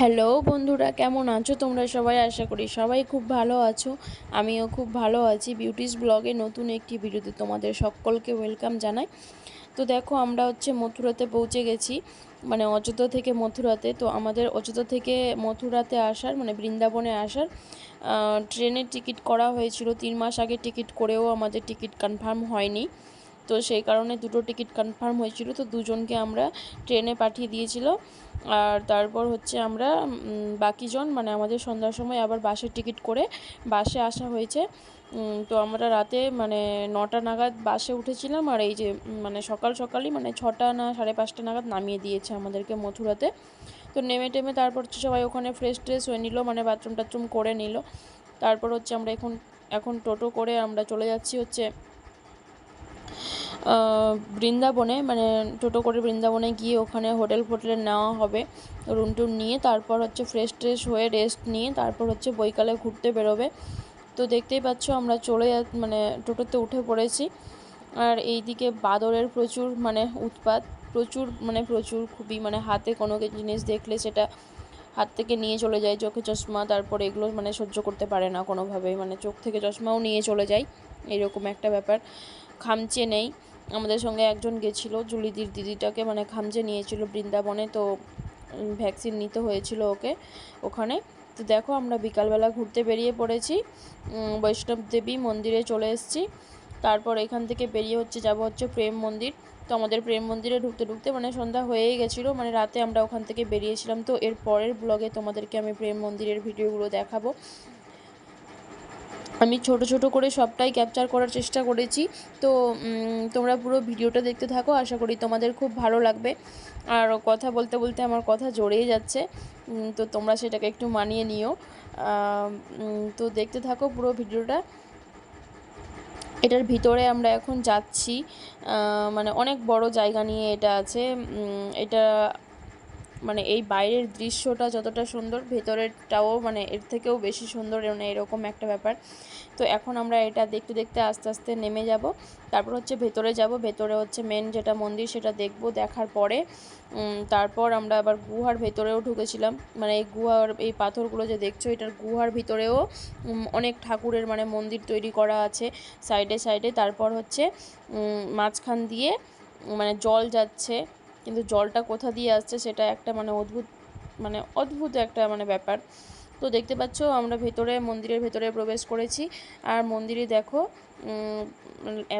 Hello বন্ধুরা, কেমন আছো? তোমরা সবাই আশা করি সবাই খুব ভালো আছো। আমিও খুব ভালো আছি। বিউটিস ব্লগে নতুন একটি ভিডিওতে তোমাদের সকলকে ওয়েলকাম জানাই। তো দেখো, আমরা হচ্ছে মথুরাতে পৌঁছে গেছি মানে অযোধ্যা থেকে মথুরাতে। তো আমাদের অযোধ্যা থেকে মথুরাতে আসার মানে বৃন্দাবনে আসার ট্রেনের টিকিট করা হয়েছিল। তিন মাস আগে টিকিট করেও আমাদের টিকিট কনফার্ম হয়নি। তো সেই কারণে দুটো টিকিট কনফার্ম হয়েছিল, তো দুজনকে আমরা ট্রেনে পাঠিয়ে দিয়েছিল। আর তারপর হচ্ছে আমরা বাকিজন মানে আমাদের সন্ধ্যার সময় আবার বাসের টিকিট করে বাসে আসা হয়েছে। তো আমরা রাতে মানে নটা নাগাদ বাসে উঠেছিলাম আর এই যে মানে সকাল সকালই মানে ছটা না সাড়ে পাঁচটা নাগাদ নামিয়ে দিয়েছে আমাদেরকে মথুরাতে। তো নেমে টেমে তারপর হচ্ছে সবাই ওখানে ফ্রেশ ট্রেশ হয়ে নিল মানে বাথরুম টাথরুম করে নিল। তারপর হচ্ছে আমরা এখন এখন টোটো করে আমরা চলে যাচ্ছি হচ্ছে বৃন্দাবনে মানে টোটো করে বৃন্দাবনে গিয়ে ওখানে হোটেল ফোটেলে নেওয়া হবে রুম টুম নিয়ে, তারপর হচ্ছে ফ্রেশ ট্রেশ হয়ে রেস্ট নিয়ে, তারপর হচ্ছে বৈকালে ঘুরতে বেরোবে। তো দেখতেই পাচ্ছ আমরা চলে মানে টোটোতে উঠে পড়েছি, আর এই দিকে বাদরের প্রচুর মানে উৎপাত, প্রচুর মানে প্রচুর খুবই মানে হাতে কোনো জিনিস দেখলে সেটা হাত থেকে নিয়ে চলে যায়, চোখে চশমা, তারপর এগুলো মানে সহ্য করতে পারে না কোনোভাবেই মানে চোখ থেকে চশমাও নিয়ে চলে যায়, এরকম একটা ব্যাপার, খামচে নেই। আমাদের সঙ্গে একজন গেছিল, জুলিদির দিদিটাকে মানে খামচে নিয়েছিল বৃন্দাবনে, তো ভ্যাকসিন নিতে হয়েছিল ওকে, ওখানে। তো দেখো আমরা বিকালবেলা ঘুরতে বেরিয়ে পড়েছি বৈষ্ণব দেবী মন্দিরে চলে এসেছি। তারপর এখান থেকে বেরিয়ে হচ্ছে, যাব হচ্ছে প্রেম মন্দির। তো আমাদের প্রেম মন্দিরে ঢুকতে ঢুকতে মানে সন্ধ্যা হয়েই গেছিল মানে রাতে আমরা ওখান থেকে বেরিয়েছিলাম। তো এর পরের ব্লগে তোমাদেরকে আমি প্রেম মন্দিরের ভিডিওগুলো দেখাবো। আমি ছোট ছোট করে সবটাই ক্যাপচার করার চেষ্টা করেছি। তো তোমরা পুরো ভিডিওটা দেখতে থাকো, আশা করি তোমাদের খুব ভালো লাগবে। আর কথা বলতে বলতে আমার কথা জড়িয়ে যাচ্ছে। তো তোমরা সেটাকে একটু মানিয়ে নিও। তো দেখতে থাকো পুরো ভিডিওটা। এটার ভিতরে আমরা এখন যাচ্ছি। মানে অনেক বড় জায়গা নিয়ে এটা আছে। এটা মানে এই বাইরের দৃশ্যটা যতটা সুন্দর, ভেতরেরটাও মানে এর থেকেও বেশি সুন্দর মানে এরকম একটা ব্যাপার। তো এখন আমরা এটা দেখতে দেখতে আস্তে আস্তে নেমে যাব। তারপর হচ্ছে ভেতরে যাব। ভেতরে হচ্ছে মেন যেটা মন্দির সেটা দেখব। দেখার পরে তারপর আমরা আবার গুহার ভেতরেও ঢুকেছিলাম। মানে এই গুহার, এই পাথরগুলো যে দেখছ, এটার গুহার ভিতরেও অনেক ঠাকুরের মানে মন্দির তৈরি করা আছে সাইডে সাইডে তারপর হচ্ছে মাঝখান দিয়ে মানে জল যাচ্ছে। কিন্তু জলটা কোথা দিয়ে আসছে সেটা একটা মানে অদ্ভুত মানে অদ্ভুত একটা মানে ব্যাপার। তো দেখতে পাচ্ছ, আমরা ভেতরে, মন্দিরের ভেতরে প্রবেশ করেছি। আর মন্দিরে দেখো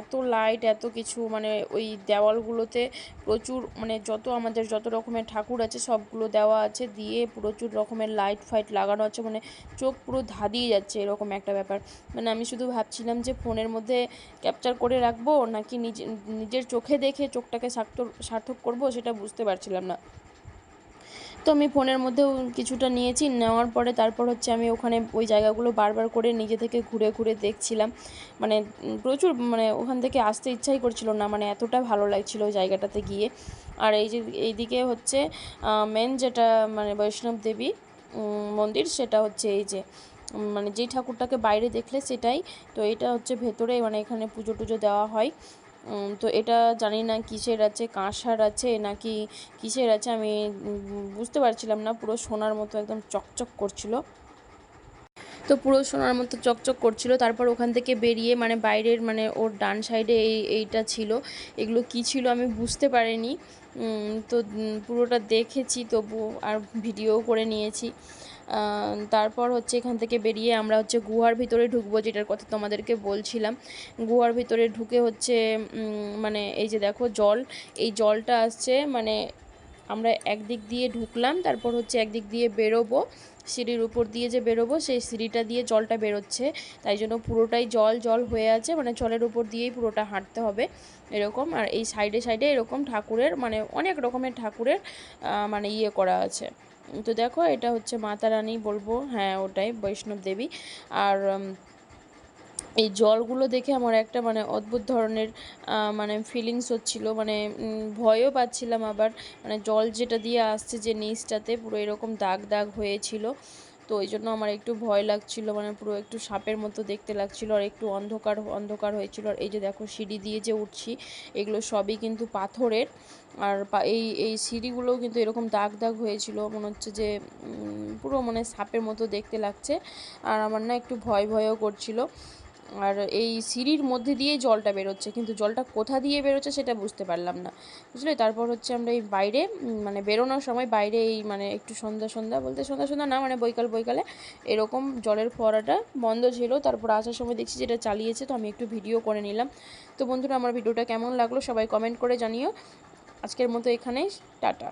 এত লাইট এত কিছু মানে ওই দেওয়ালগুলোতে প্রচুর মানে যত আমাদের যত রকমের ঠাকুর আছে, সবগুলো দেওয়া আছে, দিয়ে প্রচুর রকমের লাইট ফাইট লাগানো আছে মানে চোখ পুরো ধাঁধিয়ে যাচ্ছে, এরকম একটা ব্যাপার। মানে আমি শুধু ভাবছিলাম যে ফোনের মধ্যে ক্যাপচার করে রাখব, নাকি নিজে, নিজের চোখে দেখে চোখটাকে সার্থক সার্থক করব, সেটা বুঝতে পারছিলাম না। তো আমি ফোনের মধ্যেও কিছুটা নিয়েছি। নেওয়ার পরে তারপর হচ্ছে আমি ওখানে ওই জায়গাগুলো বারবার করে নিজে থেকে ঘুরে ঘুরে দেখছিলাম। মানে প্রচুর মানে ওখান থেকে আসতে ইচ্ছাই করছিল না মানে এতটা ভালো লাগছিল ওই জায়গাটাতে গিয়ে। আর এই যে এইদিকে হচ্ছে মেন যেটা মানে বৈষ্ণব দেবী মন্দির সেটা হচ্ছে এই যে মানে যেই ঠাকুরটাকে বাইরে দেখলে সেটাই। তো এটা হচ্ছে ভেতরে মানে এখানে পুজো টুজো দেওয়া হয়। তো এটা জানি না কিসের আছে কাঁসার আছে, নাকি কিসের আছে, আমি বুঝতে পারছিলাম না। পুরো সোনার মতো একদম চকচক করছিল। তো পুরো সোনার মতো চকচক করছিল। তারপর ওখান থেকে বেরিয়ে মানে বাইরের মানে ওর ডান সাইডে এই, এইটা ছিল। এগুলো কি ছিল আমি বুঝতে পারিনি। তো পুরোটা দেখেছি তবু আর ভিডিও করে নিয়েছি। তারপর হচ্ছে এখান থেকে বেরিয়ে আমরা হচ্ছে গুহার ভিতরে ঢুকবো, যেটার কথা তোমাদেরকে বলছিলাম। গুহার ভিতরে ঢুকে হচ্ছে মানে এই যে দেখো জল, এই জলটা আসছে মানে আমরা একদিক দিয়ে ঢুকলাম, তারপর হচ্ছে একদিক দিয়ে বেরোবো। সিঁড়ির উপর দিয়ে যে বেরোবো, সেই সিঁড়িটা দিয়ে জলটা বেরোচ্ছে। তাই জন্য পুরোটাই জল জল হয়ে আছে। মানে জলের উপর দিয়েই পুরোটা হাঁটতে হবে এরকম। আর এই সাইডে সাইডে এরকম ঠাকুরের মানে অনেক রকমের ঠাকুরের মানে ইয়ে করা আছে। তো দেখো, এটা হচ্ছে মাতা রানী বলব। হ্যাঁ ওটাই, বৈষ্ণব দেবী। আর এই জলগুলো দেখে আমার একটা মানে অদ্ভুত ধরনের মানে ফিলিংস হচ্ছিল। মানে ভয়ও পাচ্ছিলাম আবার। মানে জল যেটা দিয়ে আসছে যে নিচটাতে পুরো এরকম দাগ দাগ হয়েছিল। তো ওই জন্য আমার একটু ভয় লাগছিল। মানে পুরো একটু সাপের মতো দেখতে লাগছিল আর একটু অন্ধকার অন্ধকার হয়েছিল। আর এই যে দেখো সিঁড়ি দিয়ে যে উঠছি, এগুলো সবই কিন্তু পাথরের। আর এই এই সিঁড়িগুলোও কিন্তু এরকম দাগ দাগ হয়েছিল। মনে হচ্ছে যে পুরো মানে সাপের মতো দেখতে লাগছে। আর আমার না একটু ভয় ভয়ও করছিল। আর এই সিঁড়ির মধ্যে দিয়েই জলটা বেরোচ্ছে, কিন্তু জলটা কোথা দিয়ে বেরোচ্ছে সেটা বুঝতে পারলাম না, বুঝলে? তারপর হচ্ছে আমরা এই বাইরে মানে বেরোনোর সময় বাইরে এই মানে একটু সন্ধ্যা সন্ধ্যা বলতে সন্ধ্যা সন্ধ্যা না মানে বৈকাল বৈকালে এরকম জলের ফোয়ারাটা বন্ধ ছিল। তারপর আসার সময় দেখছি যেটা চালিয়েছে, তো আমি একটু ভিডিও করে নিলাম। তো বন্ধুরা, আমার ভিডিওটা কেমন লাগল সবাই কমেন্ট করে জানিও। আজকের মতো এখানেই, টাটা।